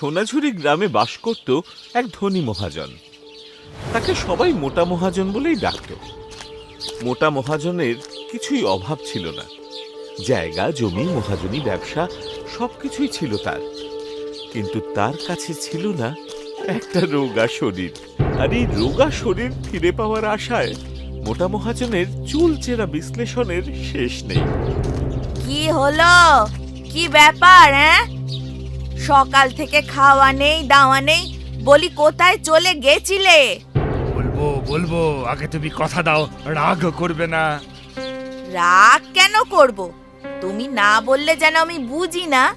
সোনাঝুরি গ্রামে বাস করত এক ধনী মহাজন। তাকে সবাই মোটা মহাজন বলেই ডাকত। মোটা মহাজনের কিছুই অভাব ছিল না। জায়গা, জমি, মহাজনী, ব্যবসা সব কিছুই ছিল তার। কিন্তু তার কাছে ছিল না একটা রোগা শরীর। আর এই রোগা শরীর ফিরে পাওয়ার আশায় মোটা মহাজনের চুলচেরা বিশ্লেষণের শেষ নেই। কি হলো? কি ব্যাপার হ্যাঁ? সকাল থেকে খাওয়া নেই দাওয়া নেই। বলি কোথায় চলে গেছিলে? বলব বলব আগে তুমি কথা দাও রাগ করবে না। রাগ কেন করব? তুমি না বললে যেন আমি বুঝি না।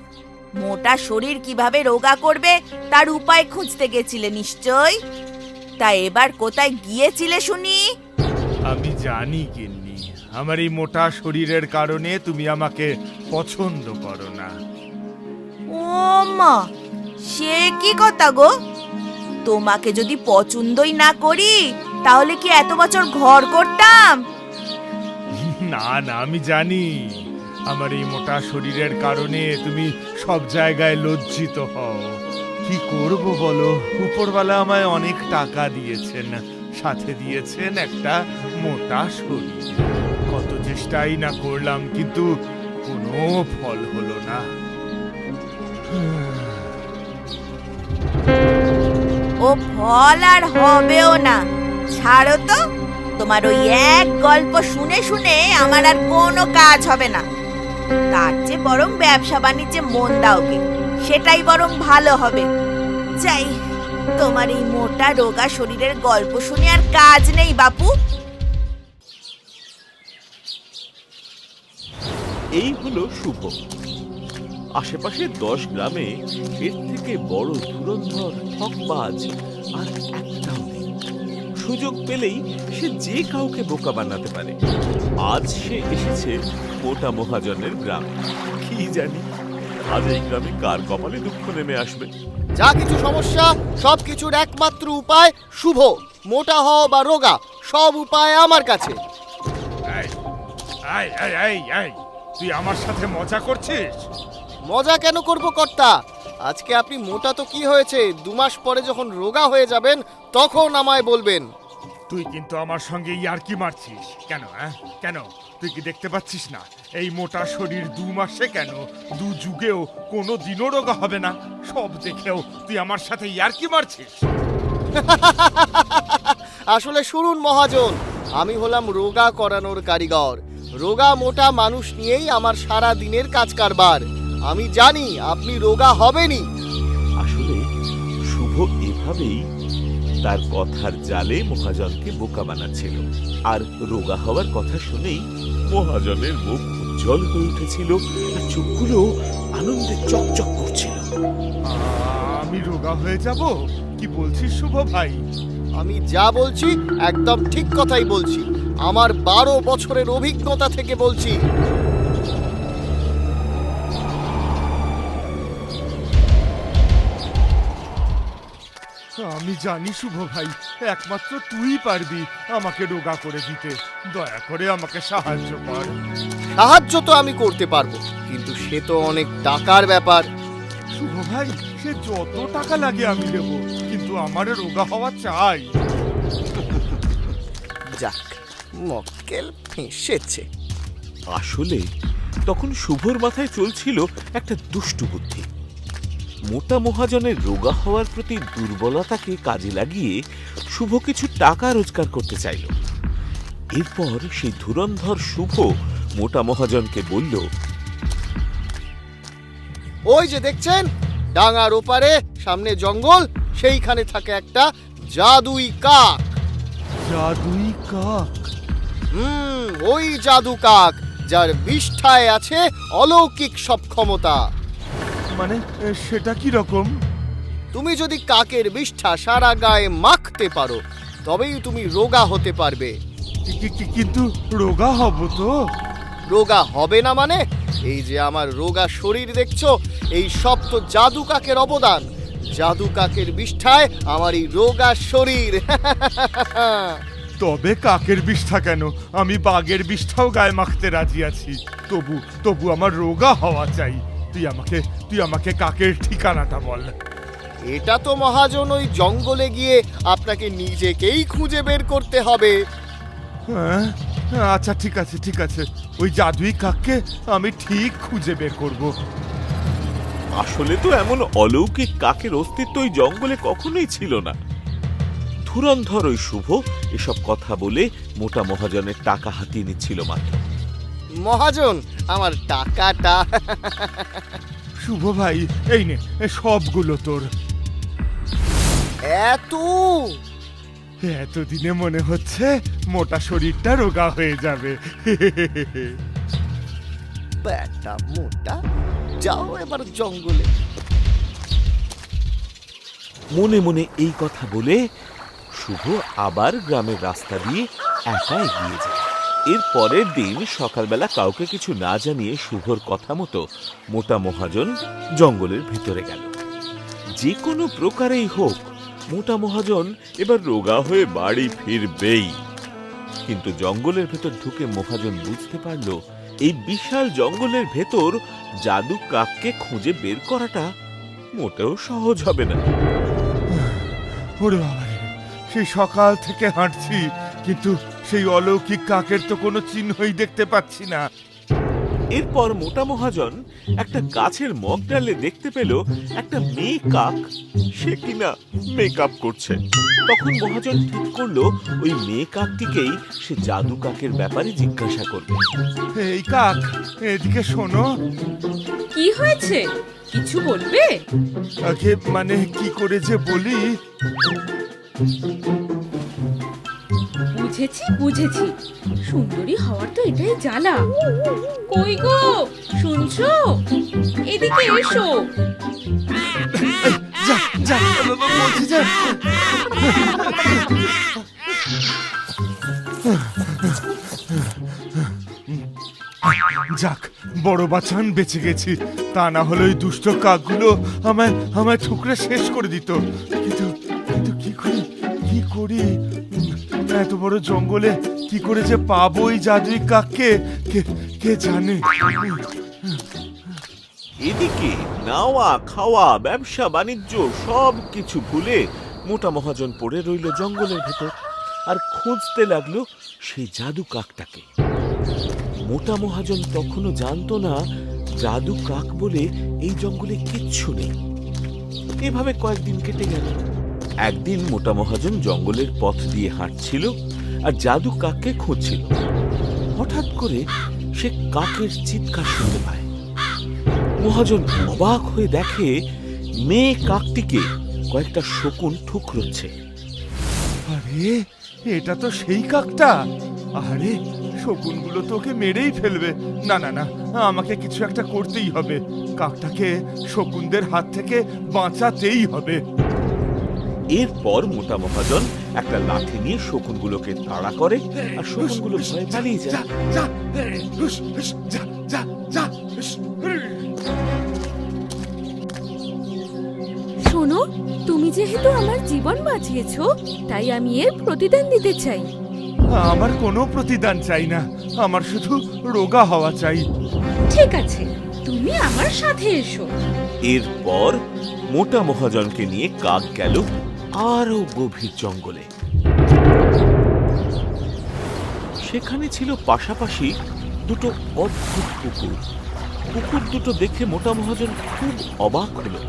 মোটা শরীর কীভাবে রোগা করবে তার উপায় খুঁজতে গেছিলে নিশ্চয়? তা এবার কোথায় গিয়েছিলে শুনি? আমি জানি গিন্নি আমার এই মোটা শরীরের কারণে তুমি আমাকে পছন্দ করো না। ও মা সে কি কথা গো? তোমাকে যদি পছন্দই না করি, তাহলে কি এত বছর ঘর করতাম? না না, আমি জানি। আমার এই মোটা শরীরের কারণে তুমি সব জায়গায় লজ্জিত হও। কি করব বলো? উপরওয়ালা আমায় অনেক টাকা দিয়েছেন। সাথে দিয়েছেন একটা মোটা শরীর। কত চেষ্টাই না করলাম, কিন্তু কোনো ফল হলো না। ও ফল আর হবেও না। ছাড়ো তো, তোমার ওই এক গল্প শুনে শুনে আমার আর কোনো কাজ হবে না। তার চেয়ে বরং ব্যবসা বাণিজ্যে মন দাও গে, সেটাই বরং ভালো হবে। যাই, তোমার এই মোটা রোগা শরীরের গল্প শুনে আর কাজ নেই বাপু। এই হলো শুভ। আশেপাশে দশ গ্রামে এর থেকে বড় ধুরন্ধর ঠকবাজ আর একটাও নেই। সুযোগ পেলেই সে যে কাউকে বোকা বানাতে পারে। আজ সে এসেছে মোটা মহাজনের গ্রাম। কি জানি আজ এই গ্রামে কার কপালে দুঃখ নেমে আসবে? যা কিছু সমস্যা সব কিছুর একমাত্র উপায় শুভ মোটা হও বা রোগা সব উপায় আমার কাছে। এই, এই, এই, এই, এই, তুই আমার সাথে মজা করছিস? মজা কেন করব কর্তা? আজকে আপনি মোটা তো কি হয়েছে? দু মাস পরে যখন রোগা হয়ে যাবেন তখন আমায় বলবেন। তুই কিন্তু আমার সঙ্গে ইয়ার্কি মারছিস? কেন হ্যাঁ? কেন? তুই কি দেখতে পাচ্ছিস না? এই মোটা শরীর দু মাসে কেন? দু যুগেও কোনো দিনও রোগা হবে না। সব দেখেও তুই আমার সাথে ইয়ার্কি মারছিস? আসলে শুনুন মহাজন আমি হলাম রোগা করানোর কারিগর। রোগা মোটা মানুষ নিয়েই আমার সারা দিনের কাজ কারবার আমি জানি আপনি রোগা হবেনই। আসলে শুভ এভাবেই তার কথার জালে মহাজনকে বোকা বানাচ্ছিল। আর রোগা হওয়ার কথা শুনেই মহাজনের মুখ উজ্জ্বল হয়ে উঠেছিল আর চোখগুলো আনন্দে চকচক করছিল। আমি রোগা হয়ে যাব? কি বলছিস শুভ ভাই? আমি যা বলছি একদম ঠিক কথাই বলছি। আমার বারো বছরের অভিজ্ঞতা থেকে বলছি। আমি জানি শুভ ভাই একমাত্র তুই পারবি আমাকে রোগা করে দিতে। দয়া করে আমাকে সাহায্য কর। সাহায্য তো আমি করতে পারব কিন্তু সে তো অনেক টাকার ব্যাপার। শুভ ভাই সে যত টাকা লাগে আমি দেবো কিন্তু আমার রোগা হওয়া চাই। যাক মক্কেল ফেঁসেছে আসলে তখন শুভর মাথায় চলছিল একটা দুষ্টু বুদ্ধি। মোটা মহাজনের রোগা হওয়ার প্রতি দুর্বলতাকে কাজে লাগিয়ে শুভ কিছু টাকা রোজগার করতে চাইল। এরপর সেই ধুরন্ধর শুভ মোটা মহাজনকে বলল ওই যে দেখছেন ডাঙার ওপারে সামনে জঙ্গল সেইখানে থাকে একটা জাদুই কাক। জাদুই কাক? হুম ওই জাদু কাক যার বিষ্ঠায় আছে অলৌকিক সব ক্ষমতা। মানে সেটা কি রকম? তুমি যদি কাকের বিষ্ঠা সারা গায়ে মাখতে পারো তবেই তুমি রোগা হতে পারবে। কিন্তু রোগা হব তো? রোগা হবে না মানে? এই যে আমার রোগা শরীর দেখছ এই সব তো জাদু কাকের অবদান। জাদু কাকের বিষ্ঠায় আমার এই রোগা শরীর। তবে কাকের বিষ্ঠা কেন? আমি বাঘের বিষ্ঠাও গায়ে মাখতে রাজি আছি। তবু তবু আমার রোগা হওয়া চাই। তুই আমাকে তুই আমাকে কাকের ঠিকানাটা বল। এটা তো মহাজন ওই জঙ্গলে গিয়ে আপনাকে নিজেকেই খুঁজে বের করতে হবে। হ্যাঁ? আচ্ছা ঠিক আছে ঠিক আছে। ওই জাদুই কাককে আমি ঠিক খুঁজে বের করব। আসলে তো এমন অলৌকিক কাকের অস্তিত্ব ওই জঙ্গলে কখনোই ছিল না। ধুরন্ধর ওই শুভ এসব কথা বলে মোটা মহাজনের টাকা হাতিয়ে নিচ্ছিল মাত্র। মহাজন আমার টাকাটা। শুভ ভাই এই নে সবগুলো তোর। এত? এতদিনে মনে হচ্ছে মোটা শরীরটা রোগা হয়ে যাবে। ব্যাটা মোটা যাও এবার জঙ্গলে। মনে মনে এই কথা বলে শুভ আবার গ্রামের রাস্তা দিয়ে একা এগিয়ে যায়। এর পরের দিন সকালবেলা কাউকে কিছু না জানিয়ে শুভর কথা মতো মোটা মহাজন জঙ্গলের ভিতরে গেল। যে কোনো প্রকারেই হোক, মোটা মহাজন এবার রোগা হয়ে বাড়ি ফিরবেই। কিন্তু জঙ্গলের ভেতর ঢুকে মহাজন বুঝতে পারল, এই বিশাল জঙ্গলের ভেতর জাদু কাককে খুঁজে বের করাটা মোটেও সহজ হবে না। ওরে বাবারে, সেই সকাল থেকে হাঁটছি, কিন্তু সেই অলৌকিক কাকের তো কোনো চিহ্নই দেখতে পাচ্ছি না। এরপর মোটা মহাজন একটা গাছের মগ ডালে দেখতে পেল একটা মেয়ে কাক। সে কিনা মেকআপ করছে। তখন মহাজন ঠিক করল ওই মেয়ে কাকটিকেই সে জাদু কাকের ব্যাপারে জিজ্ঞাসা করবে। এই কাক এদিকে শোনো। কি হয়েছে? কিছু বলবে? আগে মানে কি করে যে বলি? বুঝেছি বুঝেছি। সুন্দরী হওয়ার তো এটাই জ্বালা কই গো, শুনছো? এদিকে এসো। যাক, বড় বাছান বেঁচে গেছি। তা না হলে ওই দুষ্ট কাকগুলো আমায় আমায় ঠুকরে শেষ করে দিত। কিন্তু কিন্তু কি করি কি করি? এত বড় জঙ্গলে কি করে যে পাবো ওই জাদুই কাককে? কে কে জানে? এদিকে নাওয়া, খাওয়া, ব্যবসা, বাণিজ্য, সব কিছু ভুলে মোটা মহাজন পড়ে রইল জঙ্গলের ভেতর আর খুঁজতে লাগল সেই জাদু কাকটাকে। মোটা মহাজন তখনও জানতো না জাদু কাক বলে এই জঙ্গলে কিচ্ছু নেই। এভাবে কয়েকদিন কেটে গেল। একদিন মোটা মহাজন জঙ্গলের পথ দিয়ে হাঁটছিল আর জাদু কাককে খুঁজছিল। হঠাৎ করে সে কাকের চিৎকার শুনতে পায়। মহাজন অবাক হয়ে দেখে মেয়ে কাকটিকে কয়েকটা শকুন ঠুকরোচ্ছে। আরে, এটা তো সেই কাকটা। আরে, শকুনগুলো তোকে মেরেই ফেলবে। না না না, আমাকে কিছু একটা করতেই হবে। কাকটাকে শকুনদের হাত থেকে বাঁচাতেই হবে। এরপর মোটা মহাজন একটা লাঠি নিয়ে শকুনগুলোকে তাড়া করে আর শকুনগুলো ভয়ে পালিয়ে যায়। শোনো তুমি যেহেতু আমার জীবন বাঁচিয়েছো তাই আমি এর প্রতিদান দিতে চাই। আমার কোনো প্রতিদান চাই না আমার শুধু রোগা হওয়া চাই। ঠিক আছে তুমি আমার সাথে এসো। এরপর মোটা মহাজনকে নিয়ে কাক গেল আরও গভীর জঙ্গলে। সেখানে ছিল পাশাপাশি দুটো অদ্ভুত পুকুর। পুকুর দুটো দেখে মোটা মহাজন খুব অবাক হলো।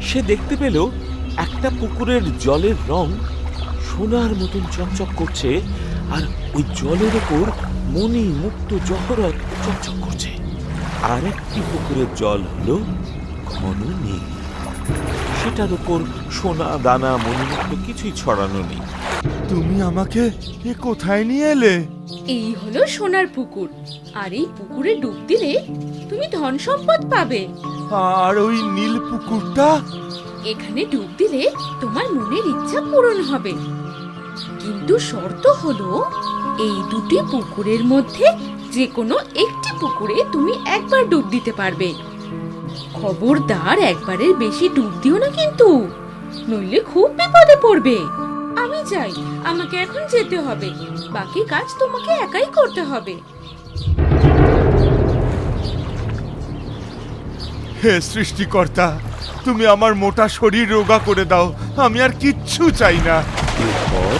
সে দেখতে পেল একটা পুকুরের জলের রং সোনার মতন চকচক করছে আর ওই জলের ওপর মণি মুক্ত জহরত চকচক করছে। আর একটি পুকুরের জল হল ঘন নীল। সেটার উপর সোনা দানা মণিমুক্ত কিছুই ছড়ানো নেই। তুমি আমাকে এ কোথায় নিয়ে এলে? এই হলো সোনার পুকুর। আর এই পুকুরে ডুব দিলে তুমি ধন সম্পদ পাবে। আর ওই নীল পুকুরটা? এখানে ডুব দিলে তোমার মনের ইচ্ছা পূরণ হবে। কিন্তু শর্ত হলো এই দুটি পুকুরের মধ্যে যে কোনো একটি পুকুরে তুমি একবার ডুব দিতে পারবে। খবরদার একবারের বেশি ডুব দিও না কিন্তু। নইলে খুব বিপদে পড়বে। আমি যাই আমাকে এখন যেতে হবে বাকি কাজ তোমাকে একাই করতে হবে। হে সৃষ্টিকর্তা তুমি আমার মোটা শরীর রোগা করে দাও আমি আর কিচ্ছু চাই না। এরপর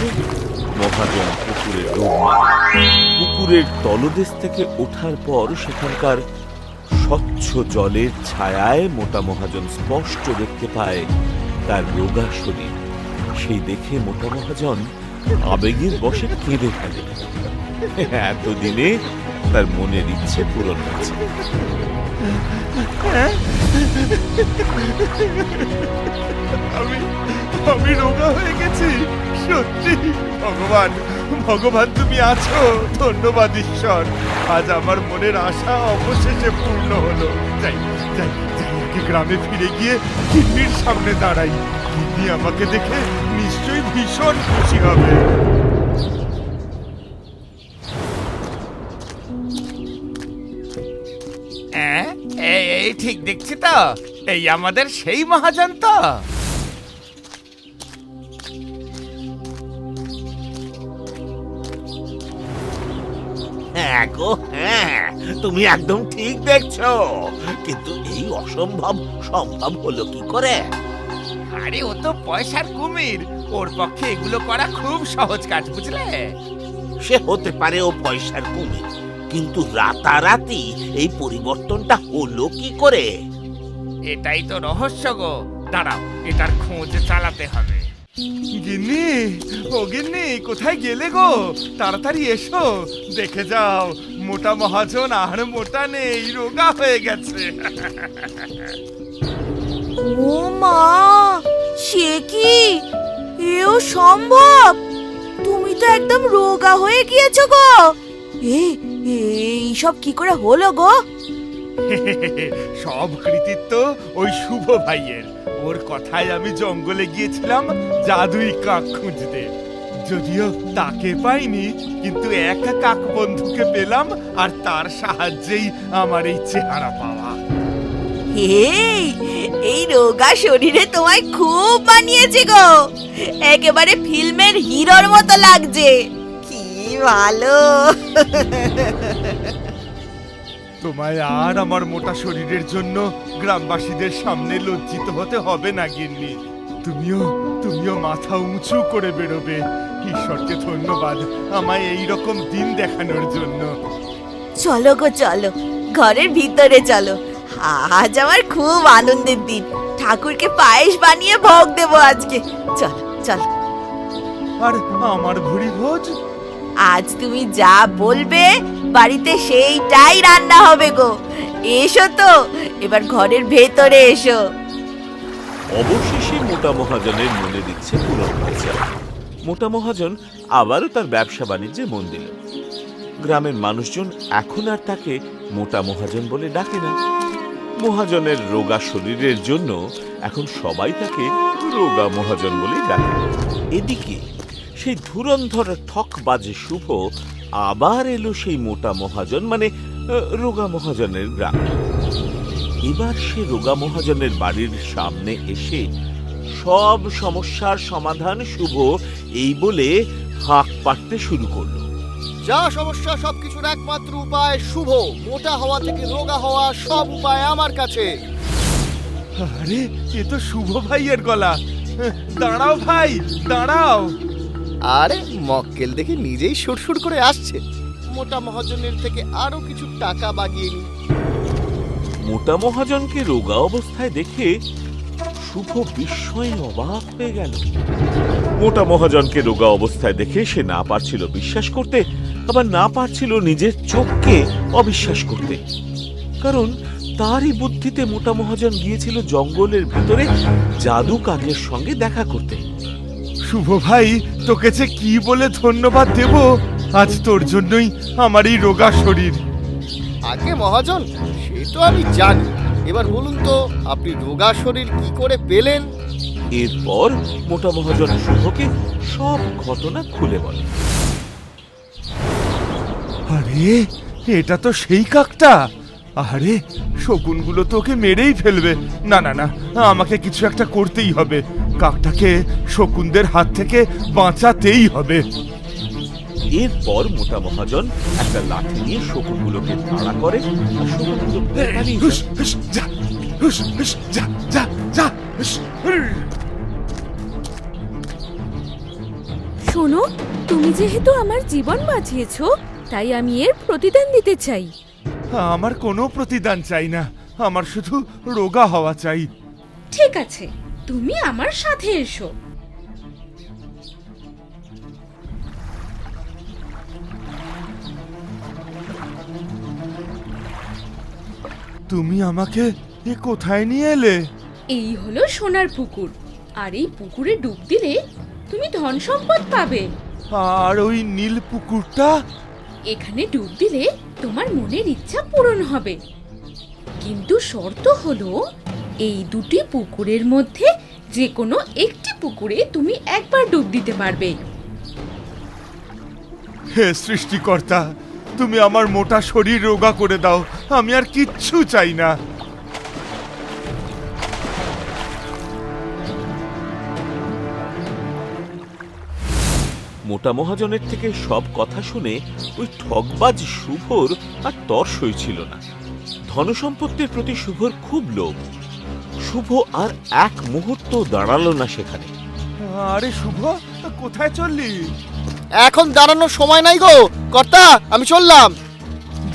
মহাজন পুকুরে ডোব মারে পুকুরের তলদেশ থেকে ওঠার পর সেখানকার স্বচ্ছ জলের ছায়ায় মোটা মহাজন স্পষ্ট দেখতে পায় তার রোগা শরীর সেই দেখে মোটা মহাজন আবেগের বসে কেঁদে ফেলে। এতদিনে তার মনের ইচ্ছে পূরণ হয়েছে। আমি আমি রোগা হয়ে গেছি। সত্যি, ভগবান ভগবান তুমি আছো। ধন্যবাদ ঈশ্বর। আজ আমার মনের আশা অবশেষে পূর্ণ হলো। যাই যাই যাই গ্রামে ফিরে গিয়ে সামনে দাঁড়াই। আমাকে দেখে নিশ্চয়ই ভীষণ খুশি হবে। হ্যাঁ এই ঠিক দেখছি তো। এই আমাদের সেই মহাজন তো হ্যাঁ গো হ্যাঁ তুমি একদম ঠিক দেখছ। কিন্তু এই অসম্ভব সম্ভব হলো কি করে? আরে ও তো পয়সার কুমির। ওর পক্ষে এগুলো করা খুব সহজ কাজ বুঝলে? সে হতে পারে ও পয়সার কুমির কিন্তু রাতারাতি এই পরিবর্তনটা হলো কি করে? এটাই তো রহস্য গো। দাঁড়াও এটার খোঁজ চালাতে হবে। গিন্নি ও গিন্নি কোথায় গেলে গো? তাড়াতাড়ি এসো দেখে যাও মোটা মহাজন আর মোটা নেই রোগা হয়ে গেছে। ও মা সে কি? এও সম্ভব? তুমি তো একদম রোগা হয়ে গিয়েছো গো। এই সব কি করে হলো গো? সব কৃতিত্ব ওই শুভ ভাইয়ের। ওর কথায় আমি জঙ্গলে গিয়েছিলাম, জাদুই কাক খুঁজতে। যদিও তাকে পাইনি, কিন্তু এক কাক বন্ধুকে পেলাম, আর তার সাহায্যেই আমার এই চেহারা পাওয়া। এই রোগা শরীরে তোমায় খুব মানিয়েছে গো। একেবারে ফিল্মের হিরোর মতো লাগছে। কি ভালো। তোমায় আর আমার মোটা শরীরের জন্য গ্রামবাসীদের সামনে লজ্জিত হতে হবে না গিন্নি। তুমিও তুমিও মাথা উঁচু করে বেরোবে। ঈশ্বরকে ধন্যবাদ আমায় এই রকম দিন দেখানোর জন্য। চলো গো চলো। ঘরের ভিতরে চলো। আজ আমার খুব আনন্দের দিন। ঠাকুরকে পায়েস বানিয়ে ভোগ দেবো আজকে। চলো চলো। আর আমার ভুড়ি ভোজ আজ তুমি যা বলবে, বাড়িতে সেইটাই রান্না হবে গো। এসো তো, এবার ঘরের ভেতরে এসো। অবশেষে মোটা মহাজনের মনের দিচ্ছে হয়েছে। মোটা মহাজন আবারও তার ব্যবসা বাণিজ্যে মন দিল। গ্রামের মানুষজন এখন আর তাকে মোটা মহাজন বলে ডাকে না। মহাজনের রোগা শরীরের জন্য এখন সবাই তাকে রোগা মহাজন বলে ডাকে। এদিকে সেই ধুরন্ধর ঠক বাজে শুভ আবার এলো সেই মোটা মহাজন মানে রোগা মহাজনের গ্রাম। এবার সে রোগা মহাজনের বাড়ির সামনে এসে সব সমস্যার সমাধান শুভ এই বলে হাঁক পাড়তে শুরু করল। যা সমস্যা সবকিছুর একমাত্র উপায় শুভ। মোটা হওয়া থেকে রোগা হওয়া সব উপায় আমার কাছে। আরে এ তো শুভ ভাইয়ের গলা। দাঁড়াও ভাই দাঁড়াও। আরে মক্কেল দেখে নিজেই সুরসুর করে আসছে। মোটা মহাজনের থেকে আরও কিছু টাকা বাগিয়ে নি। মোটা মহাজনকে রোগা অবস্থায় দেখে শুভ বিস্ময়ে অবাক হয়ে গেল। মোটা মহাজনকে রোগা অবস্থায় দেখে সে না পারছিল বিশ্বাস করতে, আবার না পারছিল নিজের চোখকে অবিশ্বাস করতে। কারণ তারই বুদ্ধিতে মোটা মহাজন গিয়েছিল জঙ্গলের ভিতরে জাদু কাকের সঙ্গে দেখা করতে। শুভ ভাই তোকে যে কি বলে ধন্যবাদ দেব আজ তোর জন্যই আমার এই রোগা শরীর। আগে মহাজন সে তো আমি জানি। এবার বলুন তো আপনি রোগা শরীর কি করে পেলেন? এরপর মোটা মহাজন শুভকে সব ঘটনা খুলে বলে। আরে এটা তো সেই কাকটা। আরে শকুনগুলো তোকে মেরেই ফেলবে। না না না আমাকে কিছু একটা করতেই হবে। কাকটাকে শকুনদের হাত থেকে বাঁচাতেই হবে এরপর মোটা মহাজন একটা লাঠি নিয়ে শকুনগুলোকে তাড়া করে আর শকুনগুলো পালিয়ে যায়। হুস, হুস, যা হুস, হুস, যা যা যা হুস, হুর। শোনো তুমি যেহেতু আমার জীবন বাঁচিয়েছো তাই আমি এর প্রতিদান দিতে চাই আমার কোনো প্রতিদান চাই না আমার শুধু রোগা হওয়া চাই ঠিক আছে তুমি আমার সাথে এসো। তুমি আমাকে এ কোথায় নিয়ে এলে? এই হলো সোনার পুকুর। আর এই পুকুরে ডুব দিলে তুমি ধন সম্পদ পাবে। আর ওই নীল পুকুরটা? এখানে ডুব দিলে তোমার মনের ইচ্ছা পূরণ হবে। কিন্তু শর্ত হলো এই দুটি পুকুরের মধ্যে যে কোনো একটি পুকুরে তুমি একবার ডুব দিতে পারবে। হে সৃষ্টিকর্তা তুমি আমার মোটা শরীর রোগা করে দাও আমি আর কিচ্ছু চাই না। মোটা মহাজনের থেকে সব কথা শুনে ওই ঠকবাজ শুভর আর তর সইছিল না। ধনসম্পত্তির প্রতি শুভর খুব লোভ। শুভ আর এক মুহূর্ত দাঁড়াল না সেখানে। আরে শুভ কোথায় চললি? এখন দাঁড়ানোর সময় নাই গো। কর্তা আমি চললাম।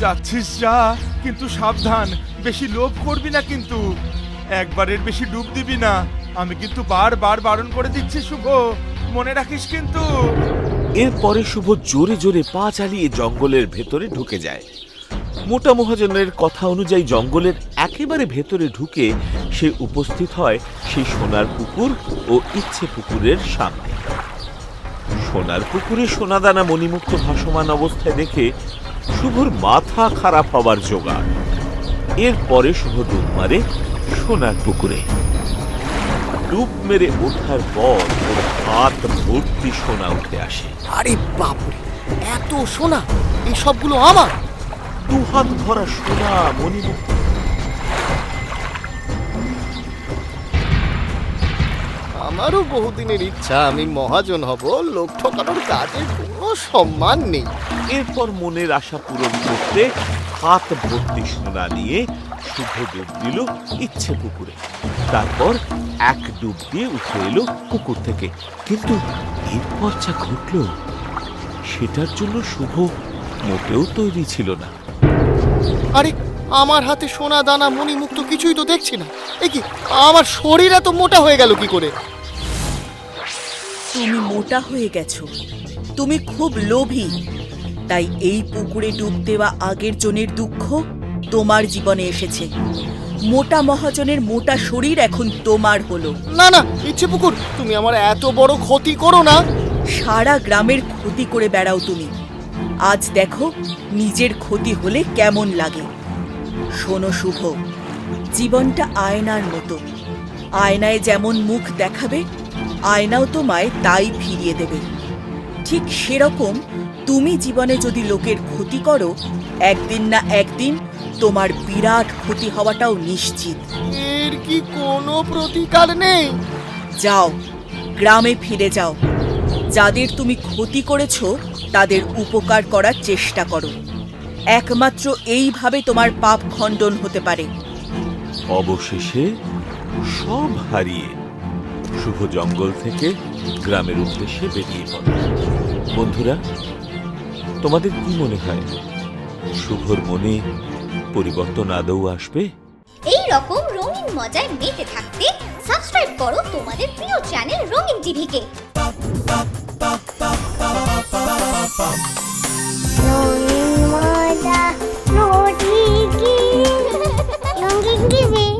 যাচ্ছিস যা কিন্তু সাবধান বেশি লোভ করবি না কিন্তু। একবারের বেশি ডুব দিবি না। আমি কিন্তু বারবার বারণ করে দিচ্ছি শুভ। মনে রাখিস কিন্তু। এরপরে শুভ জোরে জোরে পা চালিয়ে জঙ্গলের ভেতরে ঢুকে যায়। মোটা মহাজনের কথা অনুযায়ী জঙ্গলের একেবারে ভেতরে ঢুকে সে উপস্থিত হয় সেই সোনার পুকুর ও ইচ্ছে পুকুরের সামনে। সোনার পুকুরে সোনাদানা মণিমুক্ত ভাসমান অবস্থায় দেখে শুভর মাথা খারাপ হবার জোগাড় এরপরে শুভ ডুব মারে সোনার পুকুরে। ডুব মেরে ওঠার পর ওর হাত ভর্তি সোনা উঠে আসে। আরে বাপরে, এত সোনা, এই সবগুলো আমার? দু হাত ভরা সোনা মণিমুক্ত আমারও বহুদিনের ইচ্ছা আমি মহাজন হব লোক ঠকানোর কাজে কোনো সম্মান নেই। এরপর মনের আশা পূরণ করতে হাত ভর্তি সোনা নিয়ে শুভ ডুব দিল ইচ্ছে পুকুরে। তারপর এক ডুব দিয়ে উঠে এলো পুকুর থেকে। কিন্তু এরপর যা ঘটল সেটার জন্য শুভ মোটেও তৈরি ছিল না। আরে আমার হাতে সোনা দানা মণিমুক্ত কিছুই তো দেখছি না। এ কি আমার শরীর এত মোটা হয়ে গেল কি করে? তুমি মোটা হয়ে গেছো। তুমি খুব লোভী। তাই এই পুকুরে ডুব দেওয়া আগের জনের দুঃখ তোমার জীবনে এসেছে। মোটা মহাজনের মোটা শরীর এখন তোমার হলো। না না ইচ্ছে পুকুর তুমি আমার এত বড় ক্ষতি করো না। সারা গ্রামের ক্ষতি করে বেড়াও তুমি। আজ দেখো নিজের ক্ষতি হলে কেমন লাগে। শোনো শুভ জীবনটা আয়নার মতো। আয়নায় যেমন মুখ দেখাবে আয়নাও তোমায় তাই ফিরিয়ে দেবে। ঠিক সেরকম তুমি জীবনে যদি লোকের ক্ষতি করো একদিন না একদিন তোমার বিরাট ক্ষতি হওয়াটাও নিশ্চিত। এর কি কোনো প্রতিকার নেই? যাও গ্রামে ফিরে যাও। যাদের তুমি ক্ষতি করেছ তাদের উপকার করার চেষ্টা করো। একমাত্র এইভাবে তোমার পাপ খণ্ডন হতে পারে। অবশেষে সব হারিয়ে শুভ জঙ্গল থেকে গ্রামের উদ্দেশ্যে বেরিয়ে পড়ে। বন্ধুরা তোমাদের কি মনে হয় শুভর মনে পরিবর্তন আদৌ আসবে? এই রকম রঙিন মজায় মেতে থাকতে সাবস্ক্রাইব করো তোমাদের প্রিয় চ্যানেল রঙিন টিভিকে। Noni moda, noni gi, noni.